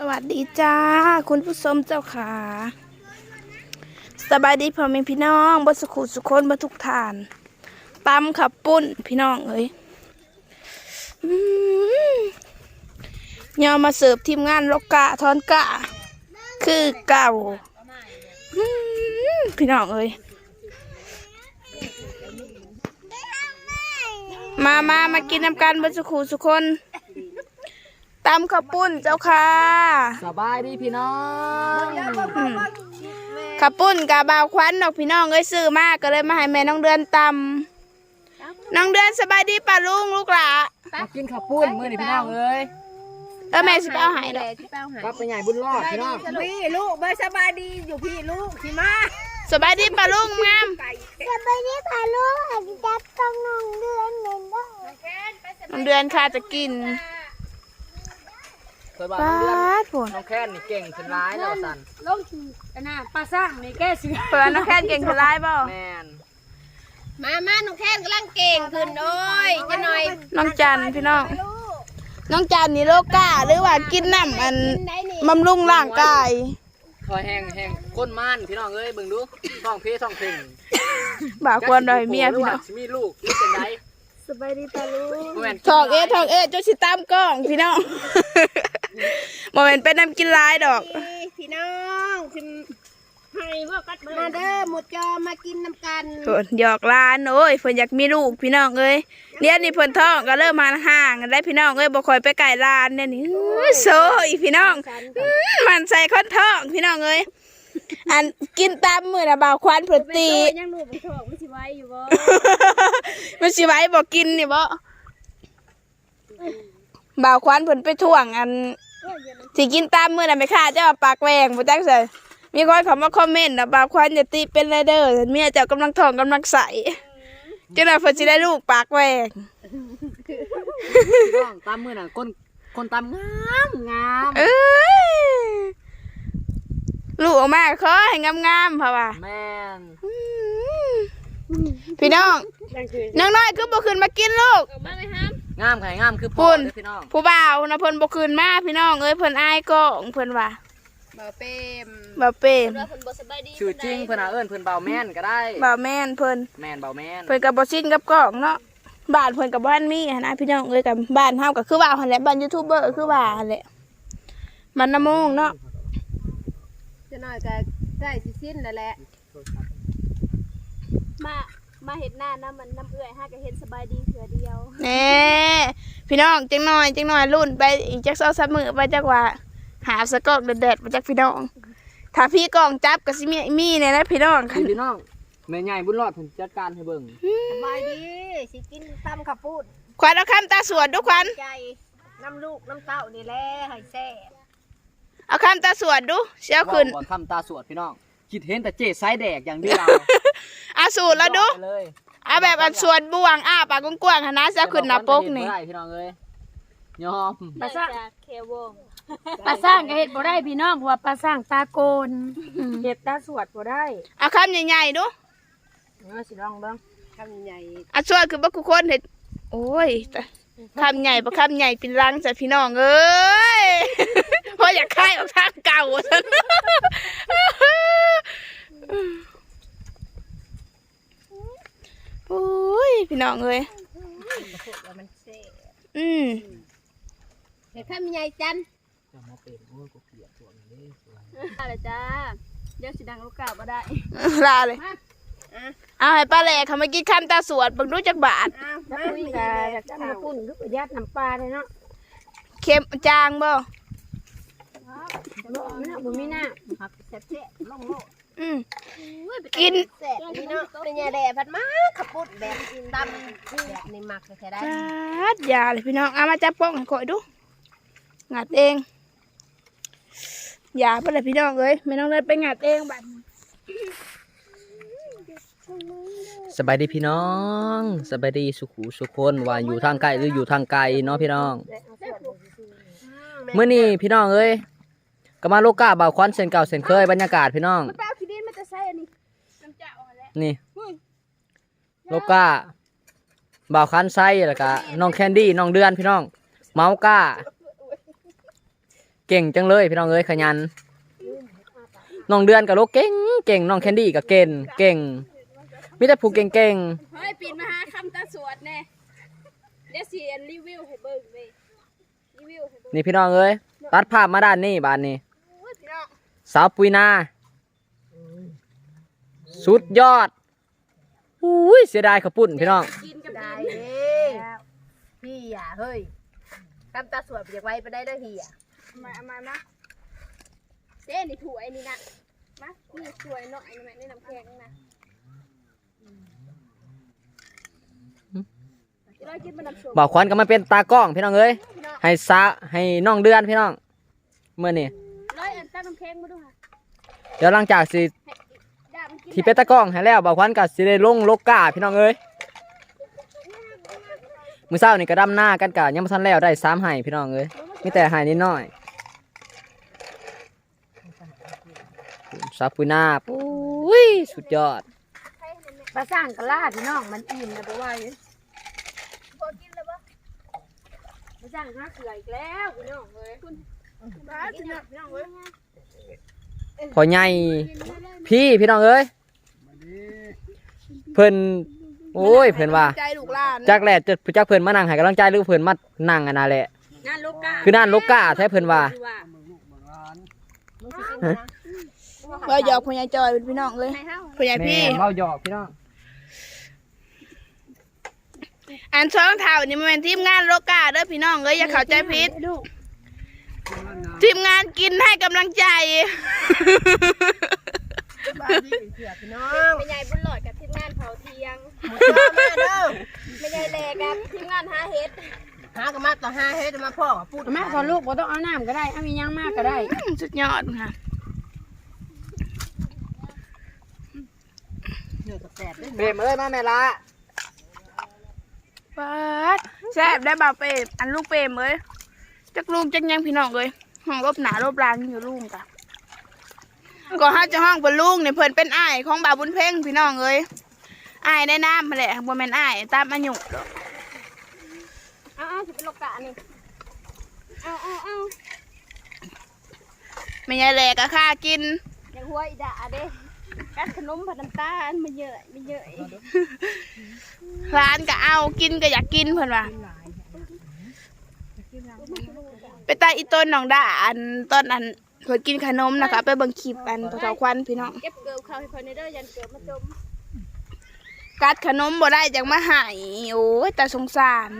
สวัสดีจ้า คุณผู้ชมเจ้าขาสบายดีพ่อแม่พี่น้องบดสุขุสุคนบดทุกทานตำขับปุ้นพี่น้องเอ้ยมยอมมาเสิร์ฟทีมงานลกกะทอนกะ คือเก่าพี่น้องเอ้ยมามามากินน้ำกันบดสุขุสุคน ตำขับปุ้นเจ้าค่ะสบายดีพี่น้องขับปุ้นกับบาวควันดอกพี่น้องเอ้ยซื้อมากก็เลยมาให้แม่น้องเดือนตำน้องเดือนสบายดีป่ะลุงลูกหล่ะมากินข้าวปุ้นมื้อนี้พี่น้องเอ้ยเออแม่สิไปเอาใหายดอกกลับไปใหญ่บุญรอดพี่น้องพี่ลูกเบอร์สบายดีอยู่พี่ลูกพี่มาสบายดีป่ะลุงงามจะไปที่พาลูกอาจจะต้องนองเดือนเหมือนได้น้องเดือนค่ะจะกิน เคยบอกป้าน้องเดือนดผลน้องแค้นนี่เก่งขึ้นร้ายแล้วสันลงกันนะปลาสร้างนี่แก้เสือเปิดน้องแค่นเก่งคือร้ายเปล่าแมนมามาหนูแค้นกำลังเก่งขึ้นโอ้ยจะหน่อยน้องจันพี่น้องลูกน้องจันนี่โลกาหรือว่ากินน้ำอันได้นี่บำรุงร่างกาย คอยแห้งแห้งก้นม่านพี่น้องเอ้ยเบิ่งดูท้องเพท้องเพลงบ่าวควรดอยเมียพี่น้องสิมีลูกหรือเป็นไงสบายดีตาลูกบ่แม่น ทองเอ๊ะทองเอ๊ะจนสิตามกล้องพี่น้อง โมเมนเป็นน้ำกินร้ายดอก พี่น้องพิมให้ว่ากัดมาเด้อหมดจอมากินน้ำกันเพิ่นหยอกหลานโอ้ยเพิ่นอยากมีลูกพี่น้องเอ้ยเดี๋ยวนี้เพิ่นท้องก็เริ่มมาห่างกันได้พี่น้องเอ้ยบ่ค่อยไปไกลลานเนี่ยนี่อื้อโซอีพี่น้องอื้อมันใส่คนท้องพี่น้องเอ้ยอันกินตามมื้อน่ะบ่าวควันเพิ่นตี ยังลูกไม่ชอบไม่สิไว้อยู่บ่มันสิไว้บ่กินนี่บ่บ่าวควันเพิ่นไปท่วงอัน สิกินตามมื้อน่ะไม่ค่าเจ้าว่าปากแหวงบ่จักใส่มีคนเข้ามาคอมเมนต์น่ะบ่าวควันอย่าติเป็นไรเด้อเมียเจ้ากำลังท้องกำลังใสจังได๋เพิ่นสิได้ลูกปากแหวงพี่น้องตามมื้อน่ะก้นก้นตามงามงามเอ้ยลูกออกมาขอให้งามๆเพราะว่าแม่นอืมพี่น้องน้องน้อยคือบ่ขึ้นมากินลูกมาเลยฮัม งามไข่งามคือพ่อปุ่น เด้อพี่น้องผู้บ่าวนะเพิ่นบ่ขึ้นมาพี่น้องเอ้ยเพิ่นอายกล้องเพิ่นว่าบ่าวเปรมบ่เป้มเราเพิ่นบ่สบายดีชื่อจริงเพิ่นน่ะเอิ้นเพิ่นเบาแม่นก็ได้บ่าวแม่นเพิ่นแม่นเบาแม่นเพิ่นก็บ่ชินกับกล้องเนาะบ้านเพิ่นก็บ่ทันมีหันนะพี่น้องเอ้ยกับบ้านเฮาก็คือว่าหั่นแหละบ้านยูทูบเบอร์คือว่าหั่นแหละมันน้ำมงเนาะจะหน่อยก็ได้สิสิ้นแล้วแหละมา มาเฮ็ดหน้าน้ำมันน้ำเอื้อยห้าก็เฮ็ดสบายดีเถื่อเดียวแหน่พี่น้องจังหน่อยจังหน่อยรุ่นไปอีกจัก2-3มื้อไปจักว่า หาสะกอกแดดๆมาจากพี่น้อง ถ้าพี่กองจับก็สิมีมีเนี่ยนะพี่น้องนี่พี่น้องแม่ใหญ่บุญรอดเพิ่นจัดการให้เบิ่งสบายดีสิกินตำข้าวปุ้นควันเอาคำตาสวดทุกควันใจน้ำลูกน้ำเต้านี่แหละให้แซ่เอาคำตาสวดดูเสียวขึ้นว่าคำตาสวดพี่น้อง คิดเห็นแต่เจ๊สายแดกอย่างเดียวเอาสูตรแล้วดูไปเลยเอาแบบอันสวดบวงอ้าปากกว้างๆหั้นนะเสียวขึ้นหน้าปกนี่บ่ได้พี่น้องเอ้ยยอมปลาซ่าเควงปลาสร้างก็เห็ดบ่ได้พี่น้องเพราะว่าปลาสร้างตาโกนเห็ดตาสวดบ่ได้เอาคำใหญ่ๆดูเออสิลองเบิ่งคำใหญ่เอาสวดคือบักคุคนเห็ดโอ้ยแต่คำใหญ่ปะคำใหญ่เป็นรังจ้ะพี่น้องเอ้ยเพราะอยากคายออกทางเก่าฉัน โอ้ยพี่น้องเอ้ยว่ามันแซ่อืมเห็ดคำใหญ่จันจะมาเป็นโอ้ยกูเกลียดตัวนี้อะไรจ้าเดี๋ยวสิดังลูกกาบ่ได้ลาเลยเอาให้ป้าแหลกเขามากินคำตาสวดเบังรู้จักบาทอ้าวแล้วมาคุยมีกัแหบละจากน้ำปุ่นคือประหยัดน้ำปลาเลยเนาะเค็มจางบ่ บ่มีน้ำบ่มีน้ครับแซ่บๆลงโลดอืมกินแซ่บนี่เนาะเป็นยาแดดพัดมาขับปุ้นแบบตำแบบนี้มักเลยแค่ได้จัดยาเลยพี่น้องเอามาจับป้องให้ข่อยดูงัดเองยาไปเลยพี่น้องเอ้ยไม่ต้องเดินไปงัดเองบัดนี้สบายดีพี่น้องสบายดีสุขุสุคนว่าอยู่ทางไกลหรืออยู่ทางไกลเนาะพี่น้องเมื่อนี้พี่น้องเอ้ย ก็มาโลกาบ่าวควันเส้นเก่าเส้นเคยบรรยากาศพี่น้องแป้วขี้ดินมันจะใส่อันนี้น้ำเจ้าเอาแล้วนี่โลกาบ่าวคันไซแล้วก็น้องแคนดี้น้องเดือนพี่น้อง เมาก้า เก่งจังเลยพี่น้องเอ้ยขยันน้องเดือนกับโลกเก่งเก่งน้องแคนดี้กับเก่งเก่งมีแต่ผู้เก่งเก่งเฮ้ยปีนมาหาคำตาสวดแน่เดี๋ยวสิรีวิวให้เบิ่งเว้ยรีวิวให้เบิ่งนี่พี่น้องเอ้ยตัดภาพมาด้านนี้บานนี้พี่น้อง สาวปุยนา สุดยอดอุ้ยเสียดายขาวปุ่นพี่น้อง กินกับได้ดินเองพี่อะเฮ้ยทำตาสวยไปจากไว้ไปได้แล้วพี่อะมาเอามามาเด้นี่ถั่วไอ้นี่นะมานี่ถั่วไอ้น้อยนี่แม่นี่น้ำแข็งนะเรากินมันน้ำส้มบอกควันก็มาเป็นตากล้องพี่น้องเอ้ยให้สาให้น้องเดือนพี่น้องเมื่อนี่ ร้อยอันตั้งน้ำแข็งมาดูค่ะเดี๋ยวหลังจากสิดาบมันกินที่เป็นตากล้องให้แล้วบอกควันก็สิได้ลงโลกกาพี่น้องเอ้ยมื้อเช้านี่ก็ดำหน้ากันกะยังบ่ทันแล้วได้สามไห้พี่น้องเอ้ยมีแต่ไห้นิดหน่อยสาวปุยนาปุ้ยสุดยอดปลาสร้างกะลาพี่น้องมันอิ่มนะบ่ว่าอยู่พอกินแล้วปะปลาสร้างหาเกลืออีกแล้วพี่น้องเอ้ย บ้ากินแล้วพี่น้องเว้ยพอใหญ่พี่พี่น้องเอ้ยเพิ่นโอ้ยเพิ่นว่าใจลูกหลานจักแหละจะจักเพิ่นมานั่งให้กำลังใจหรือเพิ่นมานั่งอันนั้นแหละงานลูกกาคือนั่นโลกาแท้เพิ่นว่าเราหยอกพญายจอยเป็นพี่น้องเลยพญายพี่เว้าหยอกพี่น้องอันช่องเท่านี่มันเป็นทีมงานโลกาเด้อพี่น้องเอ้ยอย่าเข้าใจผิด ทีมงานกินให้กำลังใจ บ้าพี่เสือพี่น้องไม่ใหญ่บุญหลอดกับทีมงานเผาเทียงหมดจอมาเด้อไม่ใหญ่แลกับทีมงานหาเฮ็ดหากันมาต่อห้าเฮ็ดมาพ่อพูดเอามาพอลูกบ่ต้องเอาน้ำก็ได้เอามีหยังมากก็ได้อืมสุดยอดค่ะเหนื่อยกับแสบด้วยเปรมเอ้ยมาแม่ละปัดแซ่บได้บ่าวเปรมอันลูกเปรมเอ้ย จักลูกจักยังพี่น้องเอ้ยห้องรบหนาลบหลางอยู่ลูกกะก็ห้าจะห้องเป็นลูกเนี่ยเพิ่นเป็นอ้ายของบ่าวบุญเพ่งพี่น้องเอ้ยอ้ายได้น้ำมาแหละบ่แม่นอ้ายตามอายุดอกเอาเอาสิเป็นโลกะนี่เอาเอาเอาไม่ใช่แหลกก็ค่ากินอย่างหัวอีด่าเด้กัดขนมผัดน้ำตาลมันเยอะมันเยอะร้านก็เอากินก็อยากกินเพิ่นว่า ไปตาอีต้นน้องด่าอันต้นอันเพิ่นกินขนมนะคะไปเบิ่งคลิปอันพอเฒ่าควันพี่น้อง เก็บเกลือเขาให้พอในเด้อยันเกลือมาจมกัดขนมบ่ได้จังมาใหายโอ้ยแต่สงสาร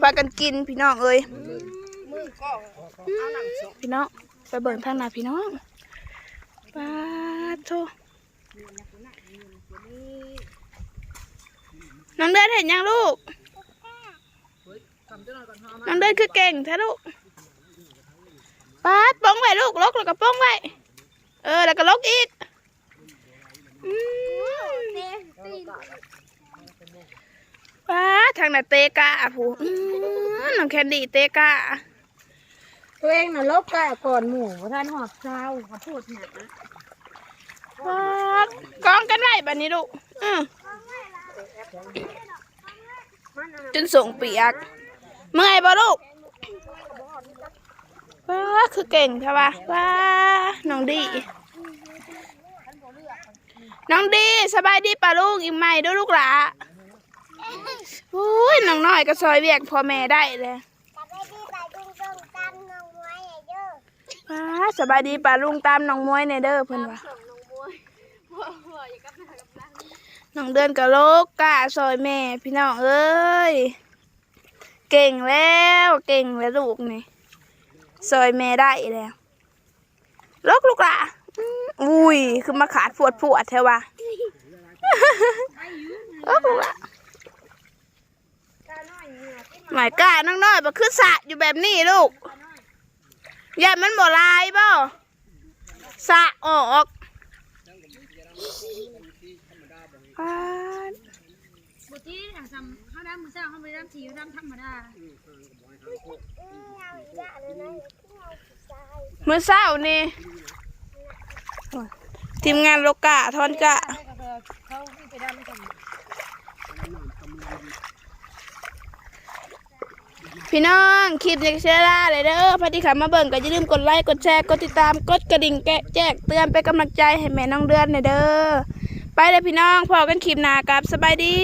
พากันกินพี่น้องเอ้ยพี่น้องไปเบิ่งทางหน้าพี่น้องปาโท น้องเดินเห็นยังลูก น้องเดินคือเก่งแท้ลูกปาดป้องไว้ลูกลกแล้วก็ป้องไว้ เออแล้วก็ลกอีกอืมปาดทางน่ะเตะกะผู้อืมน้องแคนดี้เตะกะตัวเองน่ะลบกะก่อนหมู่บ่ท่านหอกเช้าเขาพูดหนาปาดกองกันไว้บัดนี้ลูกอือ จนส่งเปียกเมื่อยบ่ลูกว้าคือเก่งใช่ปะว้าน้องดีน้องดีสบายดีป่ะลูกอีกไหมเด้วยลูกหล่ะอุ้ยน้องน้อยก็ซอยเวียกพ่อแม่ได้เลยกลับไปที่ไปจุงจงตามน้องไว้ไอ้เด้อว้าสบายดีป่ะลุงตามน้องมวยในเด้อเพิ่นว่า น้องเดินกับโลกกะซอยแม่ พี่น้องเอ้ย เก่งแล้วเก่งแล้วลูกนี่ซอยแม่ได้แล้วลกลูกละอุ้ยคือมาขาดปวดปวดแท้วะลกลูกละหมายก้าน้องน้อยบ่คือสะอยู่แบบนี้ลูกอย่ามันบ่ลายบ่สะออก ป้าดบุตรีเนี่ยทำข้าวน้ำมือเศร้ข้าวไม่ได้สีน้ำธรรมดามื้อเช้านี่ทีมงานโลกะทอนกะพี่น้องคลิปจากเชล่าเลยเด้อพอดีขามาเบิ่งก็อย่าลืมกดไลค์ กดแชร์ กดติดตาม กดกระดิ่งแกะแจ้งเตือนไปกำลังใจให้แม่น้องเดือนหน่ยเด้อ ไปเลยพี่น้องพอกันคลิปหน้ากับสบายดี